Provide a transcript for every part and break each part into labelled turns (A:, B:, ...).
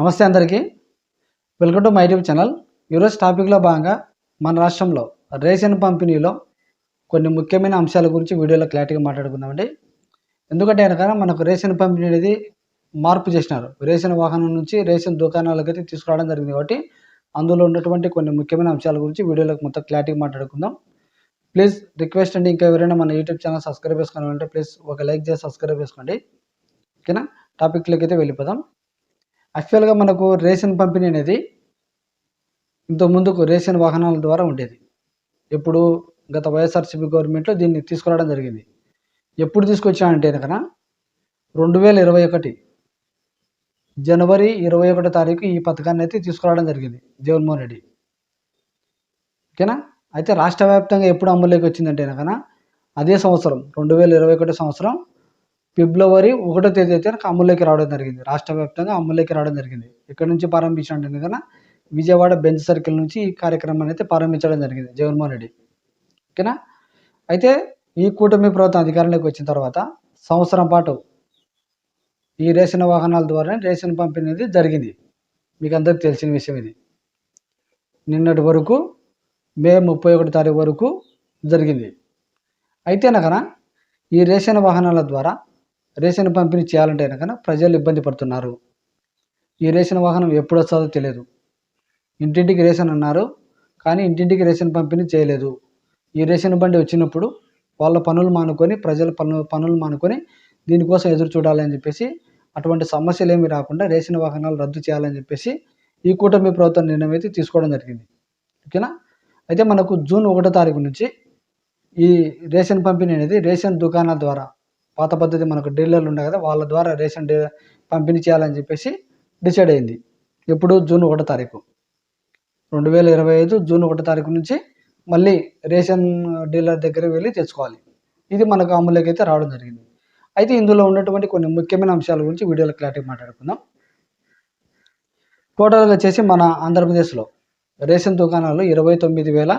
A: నమస్తే అందరికీ. Welcome to my YouTube channel ఈరోజు టాపిక్లో భాగంగా మన రాష్ట్రంలో రేషన్ పంపిణీలో కొన్ని ముఖ్యమైన అంశాల గురించి వీడియోలో క్లారిటీగా మాట్లాడుకుందామండి. ఎందుకంటే కనుక మనకు రేషన్ పంపిణీ అనేది మార్పు చేసినారు. రేషన్ వాహనం నుంచి రేషన్ దుకాణాలకు అయితే తీసుకురావడం జరిగింది కాబట్టి అందులో ఉన్నటువంటి కొన్ని ముఖ్యమైన అంశాల గురించి వీడియోలో మొత్తం క్లారిటీగా మాట్లాడుకుందాం. ప్లీజ్ రిక్వెస్ట్ అండి ఇంకా ఎవరైనా మన యూట్యూబ్ ఛానల్ సబ్స్క్రైబ్ చేసుకోవాలంటే ప్లీజ్ ఒక లైక్ చేసి సబ్స్క్రైబ్ చేసుకోండి. ఓకేనా టాపిక్లోకి అయితే వెళ్ళిపోదాం. యాక్చువల్గా మనకు రేషన్ పంపిణీ అనేది ఇంత ముందుకు రేషన్ వాహనాల ద్వారా ఉండేది. ఎప్పుడు గత వైఎస్ఆర్సీపీ గవర్నమెంట్లో దీన్ని తీసుకురావడం జరిగింది. ఎప్పుడు తీసుకొచ్చానంటే కనుక రెండు వేల ఇరవై ఒకటి జనవరి ఇరవై ఒకటో తారీఖు ఈ పథకాన్ని అయితే తీసుకురావడం జరిగింది జగన్మోహన్ రెడ్డి. ఓకేనా? అయితే రాష్ట్ర వ్యాప్తంగా ఎప్పుడు అమల్లోకి వచ్చిందంటే కనుక అదే సంవత్సరం రెండు వేల ఇరవై ఒకటి సంవత్సరం ఫిబ్రవరి ఒకటో తేదీ అయితే కనుక అమల్లోకి రావడం జరిగింది. రాష్ట్ర వ్యాప్తంగా అమల్లోకి రావడం జరిగింది. ఇక్కడ నుంచి ప్రారంభించినట్టు కనుక విజయవాడ బెంచ్ సర్కిల్ నుంచి ఈ కార్యక్రమాన్ని అయితే ప్రారంభించడం జరిగింది జగన్మోహన్ రెడ్డి. ఓకేనా? అయితే ఈ కూటమి ప్రభుత్వం అధికారంలోకి వచ్చిన తర్వాత సంవత్సరం పాటు ఈ రేషన్ వాహనాల ద్వారా రేషన్ పంపిణీ అనేది జరిగింది. మీకు అందరికి తెలిసిన విషయం ఇది. నిన్నటి వరకు మే ముప్పై ఒకటి తారీఖు వరకు జరిగింది. అయితే అనగా ఈ రేషన్ వాహనాల ద్వారా రేషన్ పంపిణీ చేయాలంటే కనుక ప్రజలు ఇబ్బంది పడుతున్నారు. ఈ రేషన్ వాహనం ఎప్పుడు వస్తుందో తెలియదు. ఇంటింటికి రేషన్ అన్నారు కానీ ఇంటింటికి రేషన్ పంపిణీ చేయలేదు. ఈ రేషన్ బండి వచ్చినప్పుడు వాళ్ళ పనులు మానుకొని ప్రజల పనులు పనులు మానుకొని దీనికోసం ఎదురు చూడాలని చెప్పేసి అటువంటి సమస్యలు ఏమి రాకుండా రేషన్ వాహనాలు రద్దు చేయాలని చెప్పేసి ఈ కూటమి ప్రభుత్వం నిర్ణయం అయితే తీసుకోవడం జరిగింది. ఓకేనా? అయితే మనకు జూన్ ఒకటో తారీఖు నుంచి ఈ రేషన్ పంపిణీ అనేది రేషన్ దుకాణాల ద్వారా పాత పద్ధతి మనకు డీలర్లు ఉన్నాయి కదా వాళ్ళ ద్వారా రేషన్ డీ పంపిణీ చేయాలని చెప్పేసి డిసైడ్ అయింది. ఎప్పుడు జూన్ ఒకటో తారీఖు. రెండు వేల ఇరవై ఐదు జూన్ ఒకటో తారీఖు నుంచి మళ్ళీ రేషన్ డీలర్ దగ్గరికి వెళ్ళి తెచ్చుకోవాలి. ఇది మనకు అమలులోకి అయితే రావడం జరిగింది. అయితే ఇందులో ఉన్నటువంటి కొన్ని ముఖ్యమైన అంశాల గురించి వీడియోలో క్లారిటీ మాట్లాడుకుందాం. టోటల్గా వచ్చేసి మన ఆంధ్రప్రదేశ్లో రేషన్ దుకాణాలు ఇరవై తొమ్మిది వేల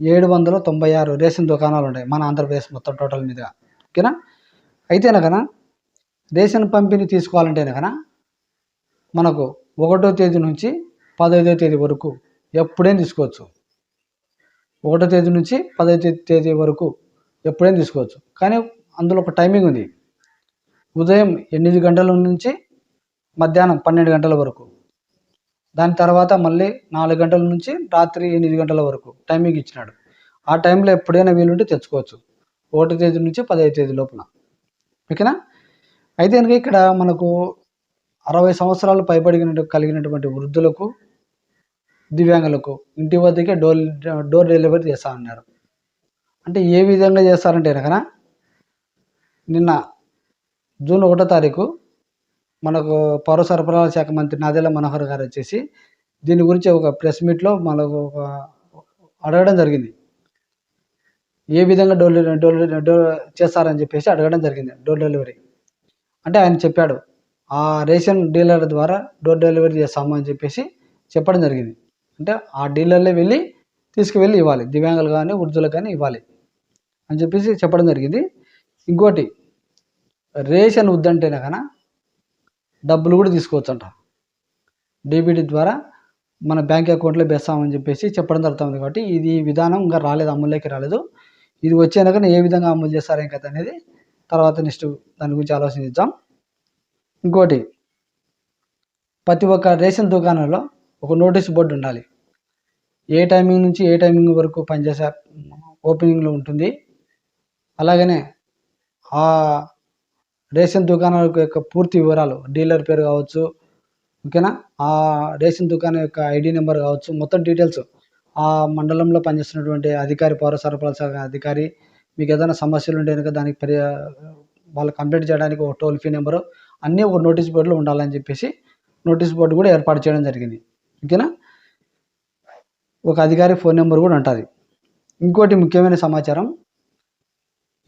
A: ఏడు వందల తొంభై ఆరు రేషన్ దుకాణాలు ఉన్నాయి మన ఆంధ్రప్రదేశ్ మొత్తం టోటల్ మీదుగా. ఓకేనా? అయితేనే కదా? రేషన్ పంపిణీ తీసుకోవాలంటే కదా? మనకు ఒకటో తేదీ నుంచి పదహైదో తేదీ వరకు ఎప్పుడైనా తీసుకోవచ్చు. ఒకటో తేదీ నుంచి పదహైదో తేదీ వరకు ఎప్పుడైనా తీసుకోవచ్చు. కానీ అందులో ఒక టైమింగ్ ఉంది. ఉదయం ఎనిమిది గంటల నుంచి మధ్యాహ్నం పన్నెండు గంటల వరకు. దాని తర్వాత మళ్ళీ నాలుగు గంటల నుంచి రాత్రి ఎనిమిది గంటల వరకు టైమింగ్ ఇచ్చినాడు. ఆ టైంలో ఎప్పుడైనా వీలుంటే తెచ్చుకోవచ్చు. ఒకటో తేదీ నుంచి పదహైదు తేదీ లోపల. ఓకేనా? అయితే కనుక ఇక్కడ మనకు అరవై సంవత్సరాలు పైబడిన కలిగినటువంటి వృద్ధులకు దివ్యాంగులకు ఇంటి వద్దకే డోర్ డోర్ డెలివరీ చేస్తా అన్నారు అంటే ఏ విధంగా చేస్తారంటే కనుక నిన్న జూన్ ఒకటో తారీఖు మనకు పౌర సరఫరాల శాఖ మంత్రి నాదెల మనోహర్ గారు వచ్చేసి దీని గురించి ఒక ప్రెస్ మీట్లో మనకు ఒక అడగడం జరిగింది. ఏ విధంగా డోర్ డోర్ డోర్ చేస్తారని చెప్పేసి అడగడం జరిగింది డోర్ డెలివరీ. అంటే ఆయన చెప్పాడు ఆ రేషన్ డీలర్ ద్వారా డోర్ డెలివరీ చేస్తాము అని చెప్పేసి చెప్పడం జరిగింది. అంటే ఆ డీలర్లే వెళ్ళి తీసుకువెళ్ళి ఇవ్వాలి దివ్యాంగులు కానీ వృద్ధులకు కానీ ఇవ్వాలి అని చెప్పేసి చెప్పడం జరిగింది. ఇంకోటి రేషన్ వద్దంటేనే కన డబ్బులు కూడా తీసుకోవచ్చు అంట డీబీటీ ద్వారా మన బ్యాంక్ అకౌంట్లో వేస్తామని చెప్పేసి చెప్పడం జరుగుతుంది కాబట్టి ఇది విధానం ఇంకా రాలేదు అమల్లోకి రాలేదు. ఇది వచ్చాక ఏ విధంగా అమలు చేస్తారేం కదా అనేది తర్వాత నెక్స్ట్ దాని గురించి ఆలోచించాం ఇంకోటి ప్రతి ఒక్క రేషన్ దుకాణంలో ఒక నోటీస్ బోర్డు ఉండాలి. ఏ టైమింగ్ నుంచి ఏ టైమింగ్ వరకు పనిచేసే ఓపెనింగ్లో ఉంటుంది. అలాగనే ఆ రేషన్ దుకాణాల యొక్క పూర్తి వివరాలు డీలర్ పేరు కావచ్చు ఓకేనా? ఆ రేషన్ దుకాణం యొక్క ఐడి నెంబర్ కావచ్చు మొత్తం డీటెయిల్స్ ఆ మండలంలో పనిచేస్తున్నటువంటి అధికారి పౌర సరఫరాల శాఖ అధికారి మీకు ఏదైనా సమస్యలు ఉంటే కనుక దానికి పరి వాళ్ళు కంప్లీట్ చేయడానికి ఒక టోల్ ఫ్రీ నెంబరు అన్నీ ఒక నోటీస్ బోర్డులో ఉండాలని చెప్పేసి నోటీస్ బోర్డు కూడా ఏర్పాటు చేయడం జరిగింది. ఓకేనా? ఒక అధికారి ఫోన్ నెంబర్ కూడా ఉంటుంది. ఇంకోటి ముఖ్యమైన సమాచారం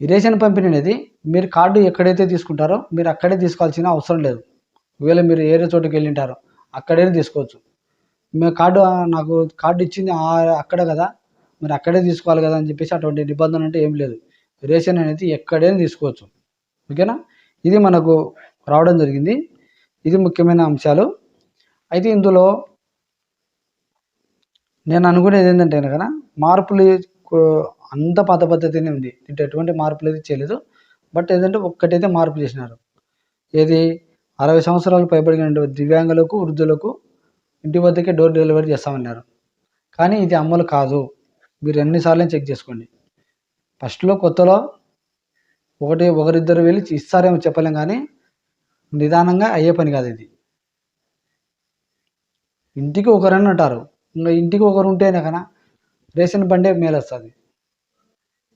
A: ఈ రేషన్ పంపిణీ అనేది మీరు కార్డు ఎక్కడైతే తీసుకుంటారో మీరు అక్కడే తీసుకోవాల్సిన అవసరం లేదు. ఒకవేళ మీరు ఏరే చోటుకి వెళ్ళింటారో అక్కడే తీసుకోవచ్చు. మేము కార్డు నాకు కార్డు ఇచ్చింది అక్కడ కదా మరి అక్కడే తీసుకోవాలి కదా అని చెప్పేసి అటువంటి నిబంధన అంటే ఏం లేదు. రేషన్ అనేది ఎక్కడైనా తీసుకోవచ్చు. ఓకేనా? ఇది మనకు రావడం జరిగింది. ఇది ముఖ్యమైన అంశాలు. అయితే ఇందులో నేను అనుకునేది ఏంటంటే కనుక మార్పులు అంత పాత పద్ధతినే ఉంది. దీంట్లో ఎటువంటి మార్పులు అయితే చేయలేదు. బట్ ఏంటంటే ఒక్కటైతే మార్పు చేసినారు. ఏది? అరవై సంవత్సరాలు పైబడిన దివ్యాంగులకు వృద్ధులకు ఇంటి వద్దకే డోర్ డెలివరీ చేస్తామన్నారు. కానీ ఇది అమలు కాదు. మీరు ఎన్నిసార్లు చెక్ చేసుకోండి. ఫస్ట్లో కొత్తలో ఒకటి ఒకరిద్దరు వెళ్ళి ఇస్తారేమో చెప్పలేం కానీ నిదానంగా అయ్యే పని కాదు ఇది. ఇంటికి ఒకరని అంటారు ఇంకా ఇంటికి ఒకరు ఉంటేనే కదా రేషన్ బండే మేలు వస్తుంది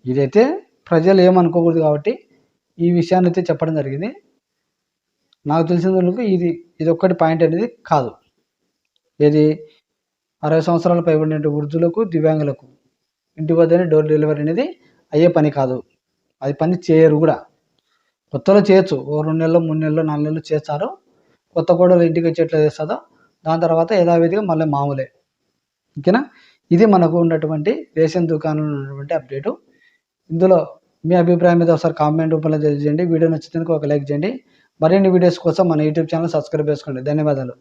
A: ఇదైతే ప్రజలు ఏమనుకోకూడదు కాబట్టి ఈ విషయాన్ని అయితే చెప్పడం జరిగింది. నాకు తెలిసిన వాళ్ళకి ఇది ఇది ఒక్కటి పాయింట్ అనేది కాదు. ఏది? అరవై సంవత్సరాలు పైబడిన వృద్ధులకు దివ్యాంగులకు. ఇంటి వద్దనే డోర్ డెలివరీ అనేది అయ్యే పని కాదు. అది పని చేయరు కూడా. కొత్తలో చేయొచ్చు. ఓ రెండు నెలలు మూడు నెలలు నాలుగు నెలలు చేస్తారు. కొత్త కోడలు ఇంటికి వచ్చి చేస్తారో చేస్తుందో? దాని తర్వాత యథావిధిగా మళ్ళీ మామూలే. ఓకేనా? ఇది మనకు ఉన్నటువంటి రేషన్ దుకాణంలో ఉన్నటువంటి అప్డేటు. ఇందులో మీ అభిప్రాయం మీద ఒకసారి కామెంట్ రూపంలో తెలియజేయండి. వీడియో నచ్చినందుకు ఒక లైక్ చేయండి. మరిన్ని వీడియోస్ కోసం మన యూట్యూబ్ ఛానల్ సబ్స్క్రైబ్ చేసుకోండి. ధన్యవాదాలు.